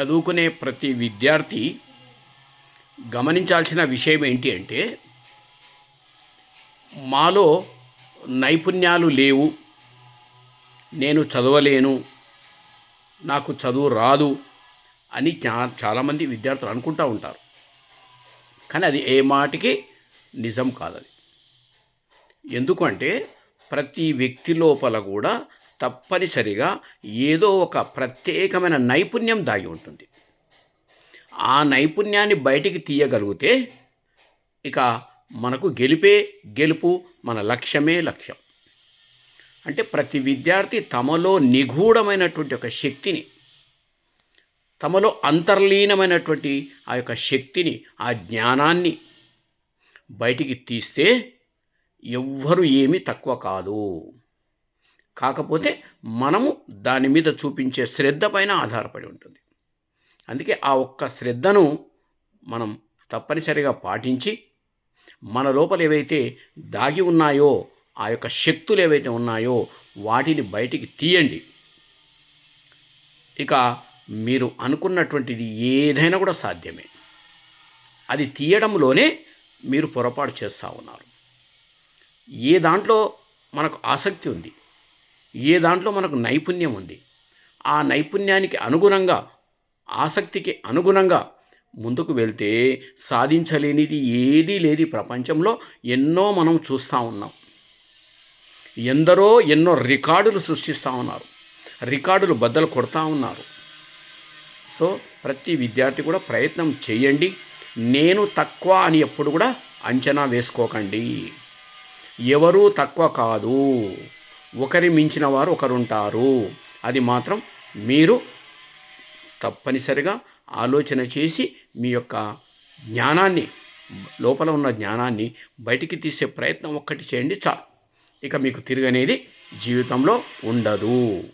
చదువుకునే ప్రతి విద్యార్థి గమనించాల్సిన విషయం ఏంటి అంటే మాలో నైపుణ్యాలు లేవు నేను చదవలేను నాకు చదువు రాదు అని చా- చాలామంది విద్యార్థులు అనుకుంటూ ఉంటారు. కానీ అది ఏ మాటికి నిజం కాదది. ఎందుకంటే ప్రతి వ్యక్తి లోపల కూడా తప్పనిసరిగా ఏదో ఒక ప్రత్యేకమైన నైపుణ్యం దాగి ఉంటుంది. ఆ నైపుణ్యాన్ని బయటికి తీయగలిగితే ఇక మనకు గెలిపే గెలుపు మన లక్ష్యమే లక్ష్యం. అంటే ప్రతి విద్యార్థి తమలో నిగూఢమైనటువంటి ఒక శక్తిని తమలో అంతర్లీనమైనటువంటి ఆ యొక్క శక్తిని ఆ జ్ఞానాన్ని బయటికి తీస్తే ఎవ్వరు ఏమీ తక్కువ కాదు. కాకపోతే మనము దాని మీద చూపించే శ్రద్ధ పైన ఆధారపడి ఉంటుంది. అందుకే ఆ ఒక్క శ్రద్ధను మనం తప్పనిసరిగా పాటించి మన లోపల ఏవైతే దాగి ఉన్నాయో ఆ యొక్క శక్తులు ఏవైతే ఉన్నాయో వాటిని బయటికి తీయండి. ఇక మీరు అనుకున్నటువంటిది ఏదైనా కూడా సాధ్యమే. అది తీయడంలోనే మీరు పొరపాటు చేస్తూ ఉన్నారు. ఏ దాంట్లో మనకు ఆసక్తి ఉంది ఏ దాంట్లో మనకు నైపుణ్యం ఉంది ఆ నైపుణ్యానికి అనుగుణంగా ఆసక్తికి అనుగుణంగా ముందుకు వెళ్తే సాధించలేనిది ఏదీ లేదు ప్రపంచంలో. ఎన్నో మనం చూస్తూ ఉన్నాం. ఎందరో ఎన్నో రికార్డులు సృష్టిస్తూ ఉన్నారు. రికార్డులు బద్దలు కొడతా ఉన్నారు. సో ప్రతి విద్యార్థి కూడా ప్రయత్నం చేయండి. నేను తక్కువ అని ఎప్పుడు కూడా అంచనా వేసుకోకండి. ఎవరూ తక్కువ కాదు. ఒకరి మించిన వారు ఒకరుంటారు. అది మాత్రం మీరు తప్పనిసరిగా ఆలోచన చేసి మీ యొక్క జ్ఞానాన్ని లోపల ఉన్న జ్ఞానాన్ని బయటికి తీసే ప్రయత్నం ఒక్కటి చేయండి చాలు. ఇక మీకు తిరగనేది జీవితంలో ఉండదు.